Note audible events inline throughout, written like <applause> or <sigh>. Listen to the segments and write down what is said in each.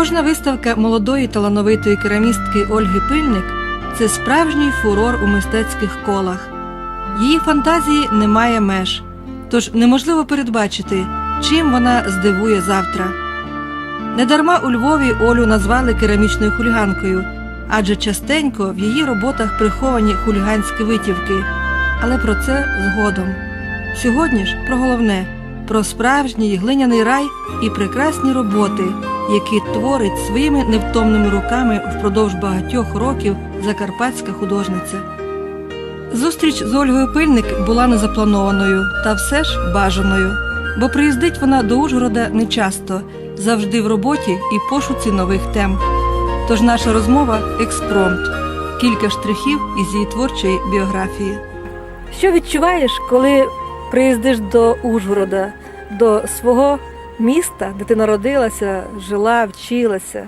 Кожна виставка молодої талановитої керамістки Ольги Пильник це справжній фурор у мистецьких колах. Її фантазії немає меж, тож неможливо передбачити, чим вона здивує завтра. Недарма у Львові Олю назвали керамічною хуліганкою, адже частенько в її роботах приховані хуліганські витівки. Але про це згодом. Сьогодні ж про головне про справжній глиняний рай і прекрасні роботи, які творить своїми невтомними руками впродовж багатьох років закарпатська художниця. Зустріч з Ольгою Пильник була незапланованою та все ж бажаною, бо приїздить вона до Ужгорода нечасто, завжди в роботі і пошуці нових тем. Тож наша розмова експромт, кілька штрихів із її творчої біографії. Що відчуваєш, коли приїздиш до Ужгорода, до свого міста, де ти народилася, жила, вчилася?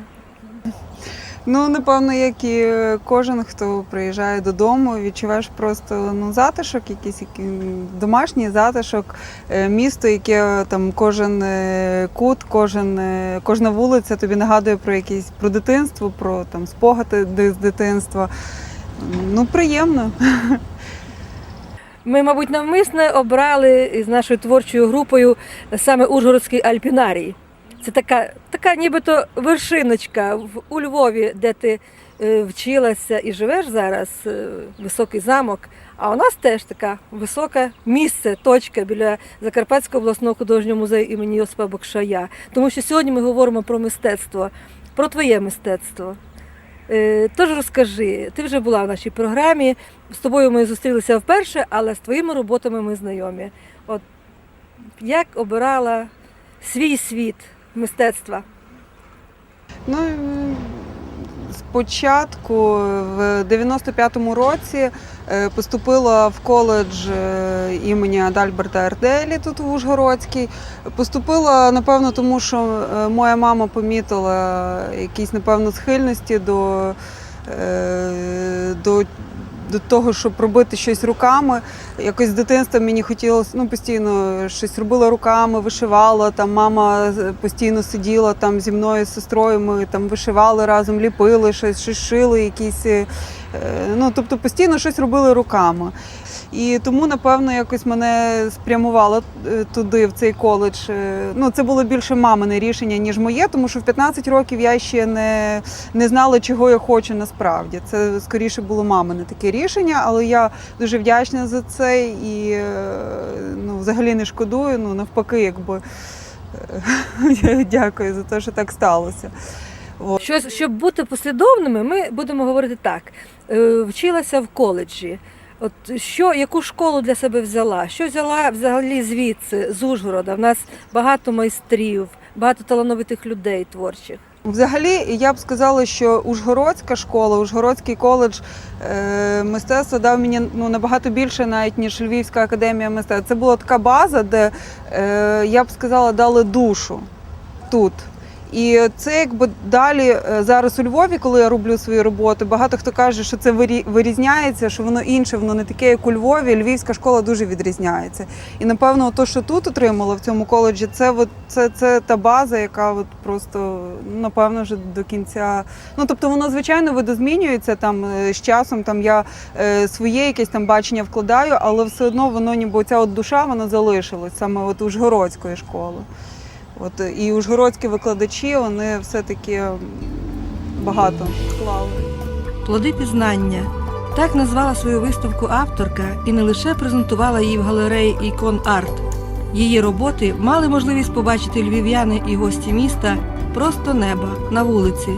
Ну, напевно, як і кожен, хто приїжджає додому, відчуваєш просто ну, затишок, якийсь який, домашній затишок, е, місто, яке там кожен е, кут, кожен, е, кожна вулиця тобі нагадує про якесь про дитинство, про там спогади з дитинства. Ну, приємно. <laughs> Ми, мабуть, навмисне обрали з нашою творчою групою саме Ужгородський альпінарій. Це така, така нібито вершиночка у Львові, де ти е, вчилася і живеш зараз, е, високий замок. А у нас теж така високе місце, точка біля Закарпатського обласного художнього музею імені Йосипа Бокшая. Тому що сьогодні ми говоримо про мистецтво, про твоє мистецтво. Е, Тож розкажи, ти вже була в нашій програмі. З тобою ми зустрілися вперше, але з твоїми роботами ми знайомі. От як обирала свій світ мистецтва? Ну, спочатку, в 95-му році, е, поступила в коледж е, імені Адальберта Ерделі тут в Ужгородській. Поступила, напевно, тому що е, моя мама помітила якісь, напевно, схильності до, до, до того, щоб робити щось руками. Якось з дитинства мені хотілося ну, постійно щось робила руками, вишивала. Там мама постійно сиділа там зі мною, з сестрою. Ми там вишивали разом, ліпили щось, щось шили, якісь. е, Ну, тобто постійно щось робили руками. І тому, напевно, якось мене спрямувало е, туди, в цей коледж. Е, Ну, це було більше мамине рішення, ніж моє, тому що в 15 років я ще не, не знала, чого я хочу насправді. Це скоріше було мамине таке рішення, але я дуже вдячна за це і е, ну, взагалі не шкодую. Ну, навпаки, якби е, <laughs> дякую за те, що так сталося. Щось, щоб бути послідовними, ми будемо говорити так. Вчилася в коледжі. От що, яку школу для себе взяла? Що взяла взагалі звідси, з Ужгорода? В нас багато майстрів, багато талановитих людей творчих. Взагалі, я б сказала, що Ужгородська школа, Ужгородський коледж е, мистецтва дав мені ну, набагато більше, навіть ніж Львівська академія мистецтв. Це була така база, де е, я б сказала, дали душу тут. І це якби далі е, зараз у Львові, коли я роблю свої роботи, багато хто каже, що це вирізняється, що воно інше, воно не таке, як у Львові. Львівська школа дуже відрізняється. І напевно, то, що тут отримала в цьому коледжі, це от, це, це та база, яка от просто напевно вже до кінця. Ну тобто воно звичайно видозмінюється там е, з часом. Там я е, своє якесь там бачення вкладаю, але все одно воно ніби ця от душа вона залишилась саме от Ужгородської школи. От е, і ужгородські викладачі вони все-таки багато вклали. Плоди пізнання. Так назвала свою виставку авторка і не лише презентувала її в галереї Ікон Арт. Її роботи мали можливість побачити львів'яни і гості міста просто неба на вулиці.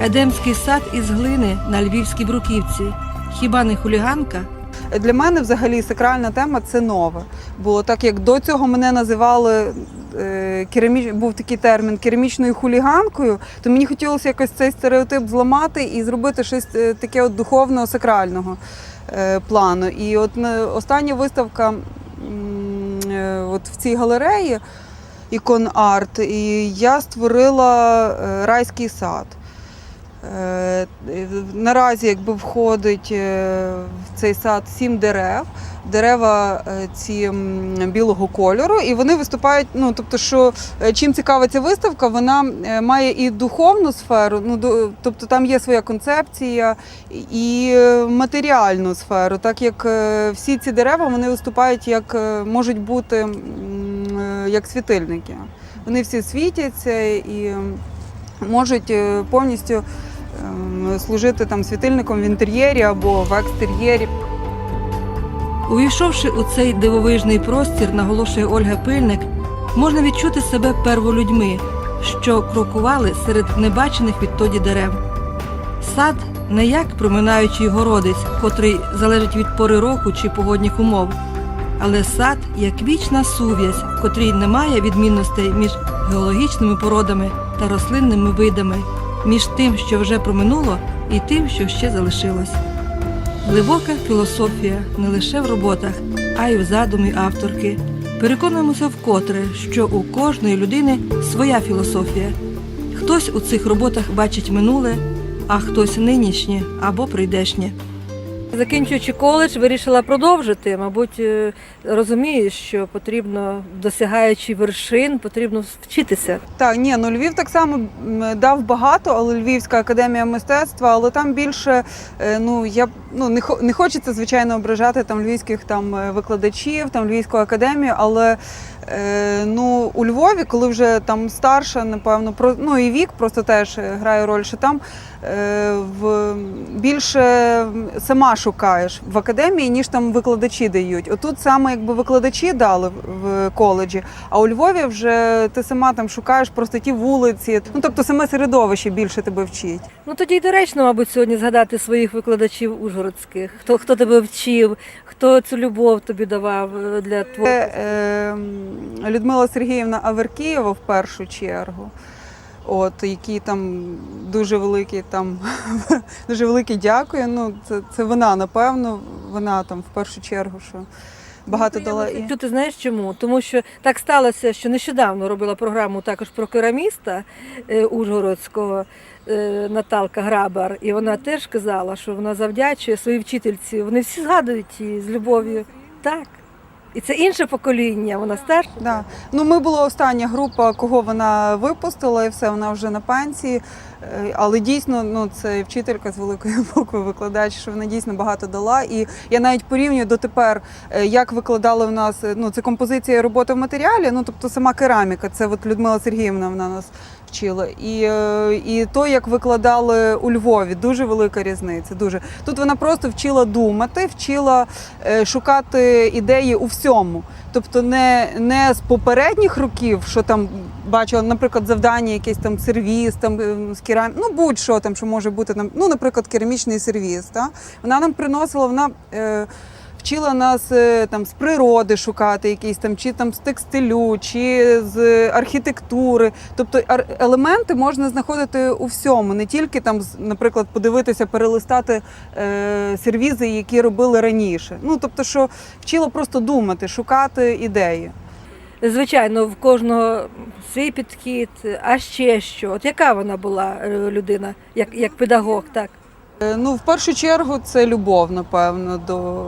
Едемський сад із глини на львівській бруківці. Хіба не хуліганка? Для мене взагалі сакральна тема це нове. Було так, як до цього мене називали е, кераміч... був такий термін керамічною хуліганкою, то мені хотілося якось цей стереотип зламати і зробити щось е, таке от духовного, сакрального е, плану. І от остання виставка от в цій галереї ікон арт, і я створила райський сад. Е, Наразі якби входить е, в цей сад сім дерев. дерева е, ці білого кольору, і вони виступають. Ну тобто, що чим цікава ця виставка, вона має і духовну сферу, ну тобто там є своя концепція і матеріальну сферу, так як всі ці дерева вони виступають як можуть бути як світильники. Вони всі світяться і можуть повністю служити там світильником в інтер'єрі або в екстер'єрі. Увійшовши у цей дивовижний простір, наголошує Ольга Пильник, можна відчути себе перволюдьми, що крокували серед небачених відтоді дерев. Сад не як проминаючий городець, котрий залежить від пори року чи погодних умов, але сад як вічна сув'язь, в котрій немає відмінностей між геологічними породами та рослинними видами, між тим, що вже проминуло, і тим, що ще залишилось. Глибока філософія не лише в роботах, а й в задумі авторки. Переконуємося вкотре, що у кожної людини своя філософія. Хтось у цих роботах бачить минуле, а хтось нинішнє або прийдешнє. Закінчуючи коледж, вирішила продовжити. Мабуть, е, розумієш, що потрібно, досягаючи вершин, потрібно вчитися. Так, ні, ну Львів так само дав багато, але Львівська академія мистецтва, але там більше, е, ну я ну не не хочеться звичайно ображати там львівських там е, викладачів, там Львівську академію, але ну у Львові, коли вже там старша, напевно, про ну і вік просто теж грає роль, що там в більше сама шукаєш в академії, ніж там викладачі дають. Отут саме якби викладачі дали в- коледжі, а у Львові вже ти сама там шукаєш просто ті вулиці. Ну тобто саме середовище більше тебе вчить. Ну тоді й доречно, мабуть, сьогодні згадати своїх викладачів ужгородських. Хто хто тебе вчив, хто цю любов тобі давав е, для творчості. Це е, Людмила Сергіївна Аверкієва в першу чергу. От, який там дуже великий там <laughs> дуже великий дякую. Ну, це, це вона, напевно, вона там в першу чергу, що багато дала. І... Ти знаєш чому? Тому що так сталося, що нещодавно робила програму також про кераміста е, Ужгородського е, Наталка Грабар, і вона теж казала, що вона завдячує своїй вчительці. Вони всі згадують її з любов'ю. Так. І це інше покоління, вона старша. Да. Ну, ми була остання група, кого вона випустила, і все, вона вже на пенсії. Е, Але дійсно, ну це вчителька з великої <laughs> букви викладач, що вона дійсно багато дала. І я навіть порівнюю дотепер, е, як викладали в нас. е, Ну, це композиція і робота в матеріалі. Ну тобто сама кераміка. Це от Людмила Сергіївна вона нас вчила. І, е, і то, як викладали у Львові, дуже велика різниця. Дуже тут вона просто вчила думати, вчила е, шукати ідеї у всьому. Тобто не, не з попередніх років, що там бачила, наприклад, завдання, якесь там сервіс, там е, з керам... ну будь-що там, що може бути там, ну, наприклад, керамічний сервіс. Та? Вона нам приносила, вона. Е, Вчила нас е, там з природи шукати якісь там, чи там з текстилю, чи з архітектури. Тобто елементи можна знаходити у всьому, не тільки там, наприклад, подивитися, перелистати е, сервізи, які робили раніше. Ну тобто, що вчила просто думати, шукати ідеї. Звичайно, в кожного свій підхід, а ще що. От яка вона була е, людина, як, як педагог, так? Е, Ну, в першу чергу, це любов, напевно, до,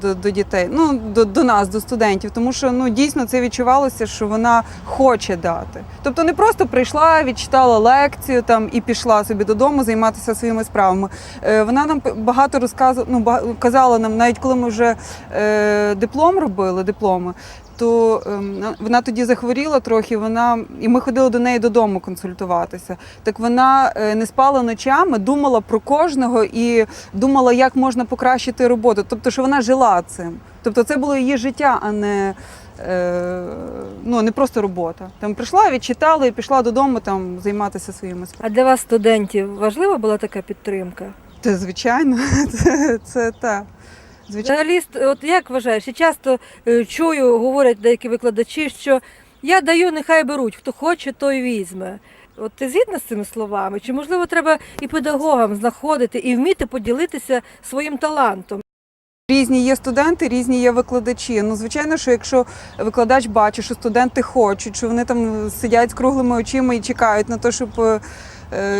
до, до дітей, ну до, до нас, до студентів, тому що ну дійсно це відчувалося, що вона хоче дати. Тобто не просто прийшла, відчитала лекцію там і пішла собі додому займатися своїми справами. Е, Вона нам багато розказувала, ну казала нам, навіть коли ми вже е, диплом робили, дипломи. То ем, вона тоді захворіла трохи. Вона і ми ходили до неї додому консультуватися. Так вона е, не спала ночами, думала про кожного і думала, як можна покращити роботу. Тобто, що вона жила цим. Тобто, це було її життя, а не, е, ну, не просто робота. Там прийшла, відчитала і пішла додому там займатися своїми справами. А для вас, студентів, важлива була така підтримка? Це звичайно, <laughs> це, це так. Звичайно. Журналіст, от як вважаєш, я часто е, чую, говорять деякі викладачі, що я даю, нехай беруть, хто хоче, той візьме. От ти згідна з цими словами? Чи можливо треба і педагогам знаходити і вміти поділитися своїм талантом? Різні є студенти, різні є викладачі. Ну, звичайно, що якщо викладач бачить, що студенти хочуть, що вони там сидять з круглими очима і чекають на те, щоб е,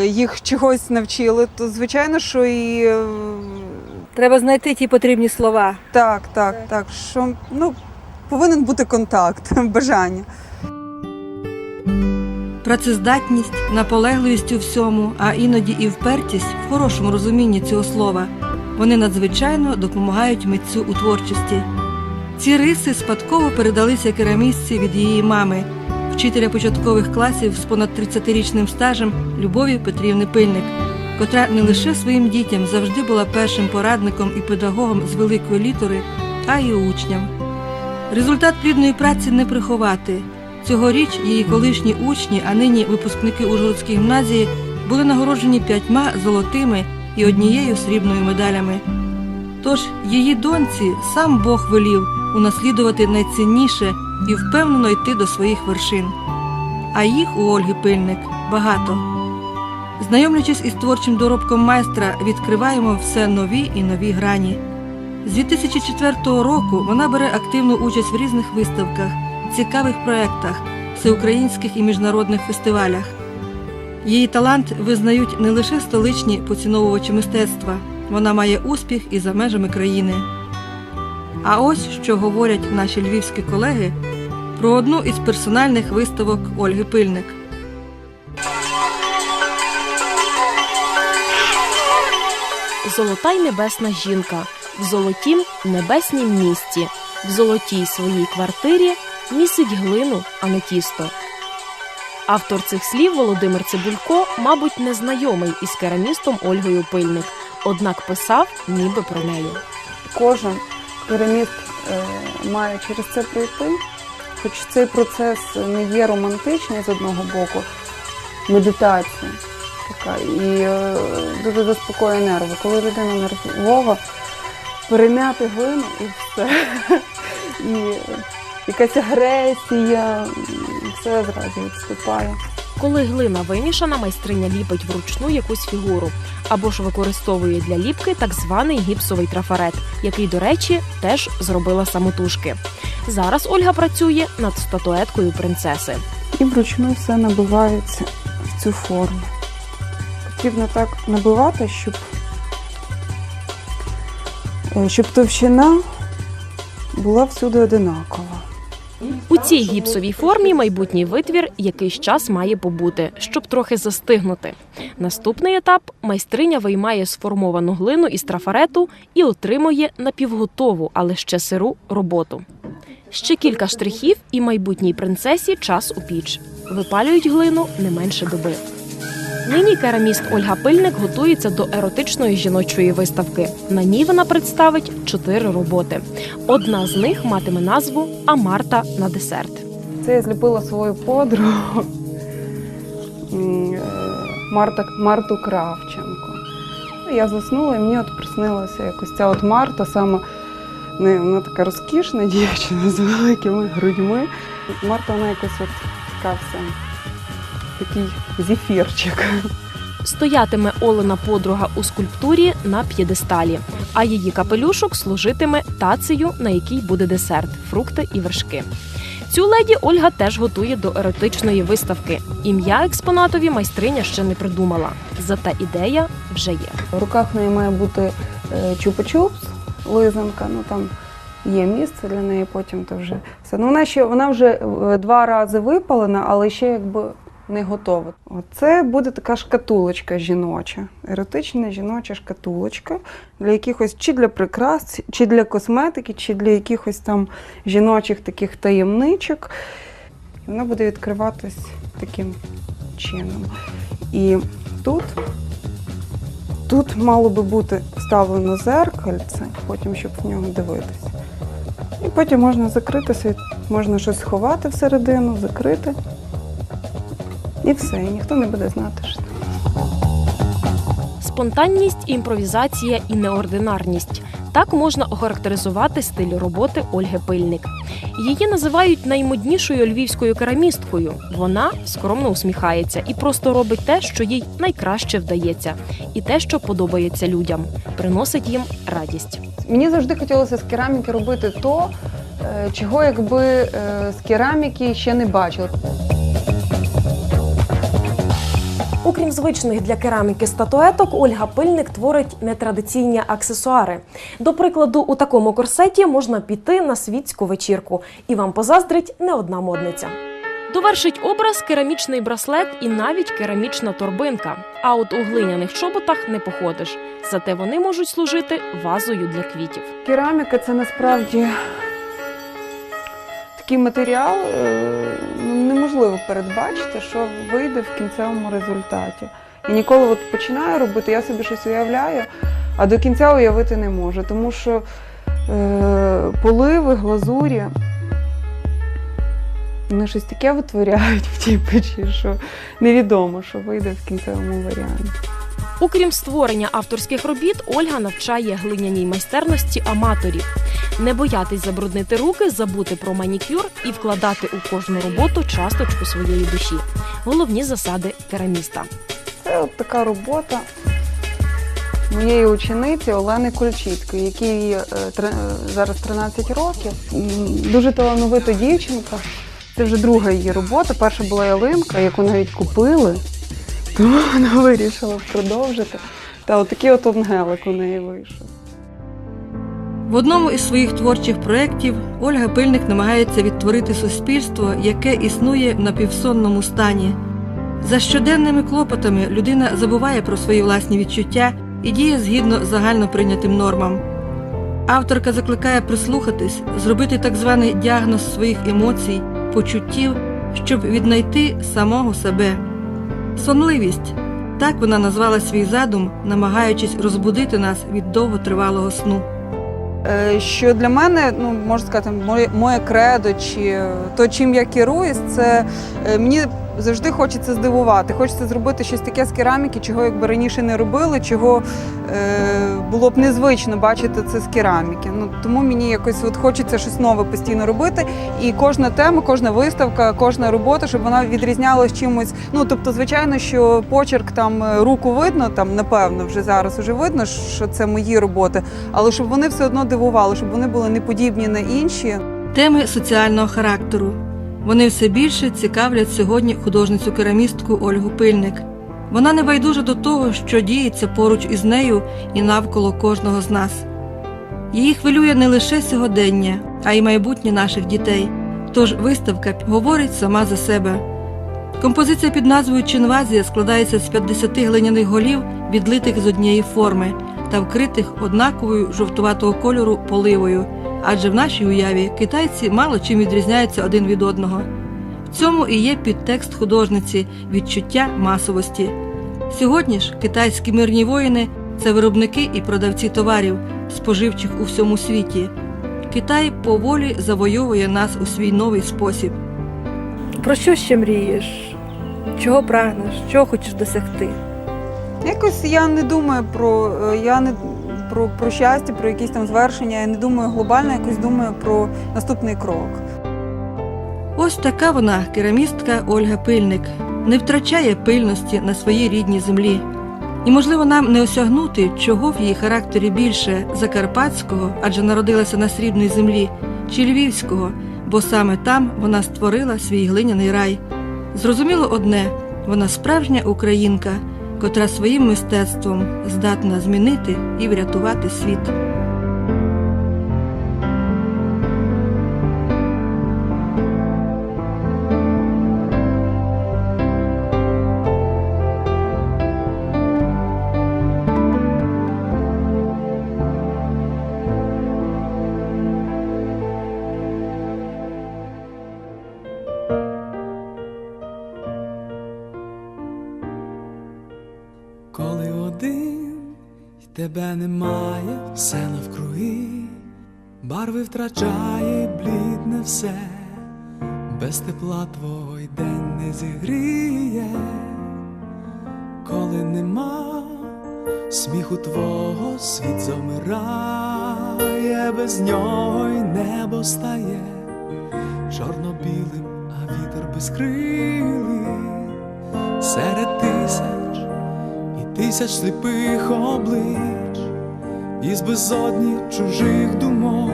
їх чогось навчили, то звичайно, що і е, Треба знайти ті потрібні слова. Так, так, так. Що ну повинен бути контакт, <laughs> бажання. Працездатність, наполегливість у всьому, а іноді і впертість в хорошому розумінні цього слова. Вони надзвичайно допомагають митцю у творчості. Ці риси спадково передалися керамістці від її мами, вчителя початкових класів з понад 30-річним стажем Любові Петрівни Пильник, котра не лише своїм дітям завжди була першим порадником і педагогом з великої літери, а й учням. Результат плідної праці не приховати. Цьогоріч її колишні учні, а нині випускники Ужгородської гімназії, були нагороджені п'ятьма золотими і однією срібною медалями. Тож її доньці сам Бог велів унаслідувати найцінніше і впевнено йти до своїх вершин. А їх у Ольги Пильник багато. Знайомлячись із творчим доробком майстра, відкриваємо все нові і нові грані. З 2004 року вона бере активну участь в різних виставках, цікавих проєктах, всеукраїнських і міжнародних фестивалях. Її талант визнають не лише столичні поціновувачі мистецтва, вона має успіх і за межами країни. А ось що говорять наші львівські колеги про одну із персональних виставок Ольги Пильник. Золота й небесна жінка в золотім небеснім місті, в золотій своїй квартирі місить глину, а не тісто. Автор цих слів Володимир Цибулько, мабуть, не знайомий із керамістом Ольгою Пильник, однак писав ніби про неї. Кожен кераміст е, має через це пройти. Хоч цей процес не є романтичний з одного боку, медитація така і е, дуже заспокоює нерви. Коли людина нервова, перем'яти глину і все. <laughs> І якась агресія, все зразу відступає. Коли глина вимішана, майстриня ліпить вручну якусь фігуру або ж використовує для ліпки так званий гіпсовий трафарет, який, до речі, теж зробила самотужки. Зараз Ольга працює над статуеткою принцеси. І вручну все набивається в цю форму. Потрібно так набивати, щоб, е, щоб товщина була всюди одинакова. У цій гіпсовій формі майбутній витвір якийсь час має побути, щоб трохи застигнути. Наступний етап майстриня виймає сформовану глину із трафарету і отримує напівготову, але ще сиру роботу. Ще кілька штрихів, і майбутній принцесі час у піч. Випалюють глину не менше доби. Нині кераміст Ольга Пильник готується до еротичної жіночої виставки. На ній вона представить чотири роботи. Одна з них матиме назву А Марта на десерт. Це я зліпила свою подругу е, Марта, Марту Кравченко. Ну, Я заснула і мені от приснилася якось ця от Марта, саме не, вона така розкішна дівчина з великими грудьми. Марта вона якось от така вся, такий зефірчик. Стоятиме Олена подруга у скульптурі на п'єдесталі, а її капелюшок служитиме тацею, на якій буде десерт, фрукти і вершки. Цю леді Ольга теж готує до еротичної виставки. Ім'я експонатові майстриня ще не придумала. Зате ідея вже є. В руках в неї має бути е, чупа-чупс, лизанка, ну там є місце для неї, потім то вже все. Ну, вона ще вона вже е, два рази випалена, але ще якби не готова. Це буде така шкатулочка жіноча, еротична жіноча шкатулочка для якихось чи для прикрас, чи для косметики, чи для якихось там жіночих таких таємничок. Вона буде відкриватись таким чином. І тут Тут мало би бути вставлено зеркальце, потім щоб в нього дивитися. І потім можна закритися, можна щось сховати всередину, закрити. І все, і ніхто не буде знати, що. Спонтанність, імпровізація і неординарність. Так можна охарактеризувати стиль роботи Ольги Пильник. Її називають наймоднішою львівською керамісткою. Вона скромно усміхається і просто робить те, що їй найкраще вдається, і те, що подобається людям, приносить їм радість. Мені завжди хотілося з кераміки робити то, е, чого якби е, з кераміки ще не бачила. Окрім звичних для кераміки статуеток, Ольга Пильник творить нетрадиційні аксесуари. До прикладу, у такому корсеті можна піти на світську вечірку, і вам позаздрить не одна модниця. Довершить образ керамічний браслет і навіть керамічна торбинка. А от у глиняних чоботах не походиш. Зате вони можуть служити вазою для квітів. Кераміка це насправді такий матеріал, е, неможливо передбачити, що вийде в кінцевому результаті. І ніколи от починаю робити, я собі щось уявляю, а до кінця уявити не можу, тому що е, поливи, глазурі. Вони щось таке витворяють в тій печі, що невідомо, що вийде в кінцевому варіанті. Окрім створення авторських робіт, Ольга навчає глиняній майстерності аматорів. Не боятись забруднити руки, забути про манікюр і вкладати у кожну роботу часточку своєї душі. Головні засади кераміста. Це от така робота моєї учениці Олени Кольчицької, якій е, е, зараз 13 років. Дуже талановита дівчинка. Це вже друга її робота. Перша була ялинка, яку навіть купили, тому <laughs> вона вирішила продовжити. Та отакий от ангелик у неї вийшов. В одному із своїх творчих проєктів Ольга Пильник намагається відтворити суспільство, яке існує в напівсонному стані. За щоденними клопотами людина забуває про свої власні відчуття і діє згідно загально прийнятим нормам. Авторка закликає прислухатись, зробити так званий діагноз своїх емоцій, почуттів, щоб віднайти самого себе. Сонливість так вона назвала свій задум, намагаючись розбудити нас від довготривалого сну. Е, Що для мене, ну можна сказати, моє, моє кредо чи то, чим я керуюсь, це е, мені завжди хочеться здивувати. Хочеться зробити щось таке з кераміки, чого якби раніше не робили, чого е, було б незвично бачити це з кераміки. Ну тому мені якось от хочеться щось нове постійно робити. І кожна тема, кожна виставка, кожна робота, щоб вона відрізнялась чимось. Ну тобто, звичайно, що почерк там е, руку видно, там напевно вже зараз уже видно, що це мої роботи, але щоб вони все одно дивували, щоб вони були не подібні на інші. Теми соціального характеру. Вони все більше цікавлять сьогодні художницю-керамістку Ольгу Пильник. Вона не байдужа до того, що діється поруч із нею і навколо кожного з нас. Її хвилює не лише сьогодення, а й майбутнє наших дітей. Тож виставка говорить сама за себе. Композиція під назвою Чинвазія складається з 50 глиняних голів, відлитих з однієї форми та вкритих однаковою жовтуватого кольору поливою, адже в нашій уяві китайці мало чим відрізняються один від одного. В цьому і є підтекст художниці відчуття масовості. Сьогодні ж китайські мирні воїни це виробники і продавці товарів, споживчих у всьому світі. Китай поволі завойовує нас у свій новий спосіб. Про що ще мрієш? Чого прагнеш? Чого хочеш досягти? Якось я не думаю про е, я не про, про щастя, про якісь там звершення. Я не думаю глобально, якось думаю про наступний крок. Ось така вона, керамістка Ольга Пильник, не втрачає пильності на своїй рідній землі. І, можливо, нам не осягнути, чого в її характері більше закарпатського, адже народилася на срібній землі, чи львівського, бо саме там вона створила свій глиняний рай. Зрозуміло одне вона справжня українка, котра своїм мистецтвом здатна змінити і врятувати світ. Тебе немає, все навкруги, барви втрачає, блідне все, без тепла твого день не зігріє, коли нема сміху твого світ замирає, без нього й небо стає чорно-білим, а вітер безкрилий. Серед тисяч тисяч сліпих облич, із безодні чужих думок,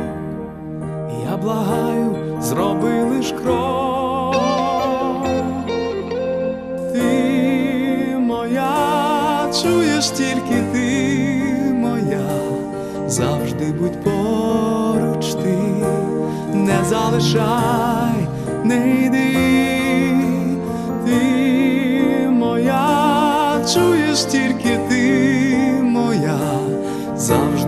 я благаю, зроби лиш крок. Ти моя чуєш тільки ти моя, завжди будь поруч ти, не залишай, не йди, чуєш тільки ти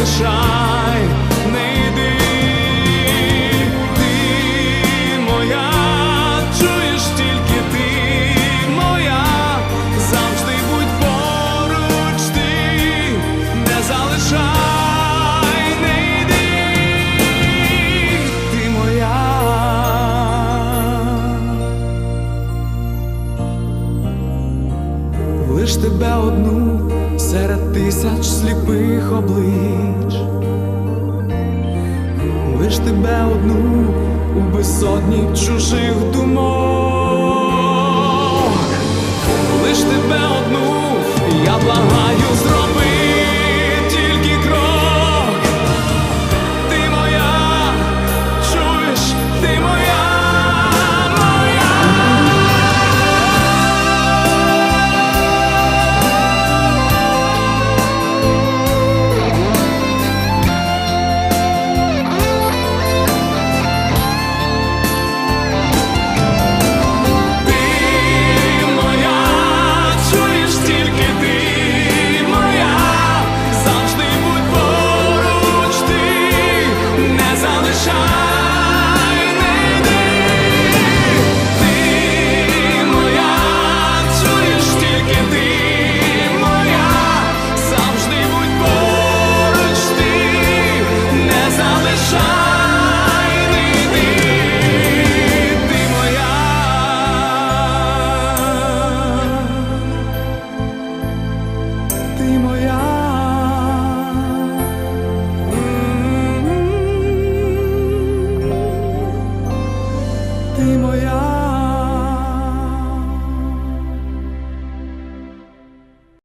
Не залишай, не йди. Ти моя, чуєш тільки ти моя, завжди будь поруч ти, не залишай, не йди, ти моя. Лиш тебе одну серед тисяч сліпих облич, лиш тебе одну у безсотні чужих думок, лиш тебе одну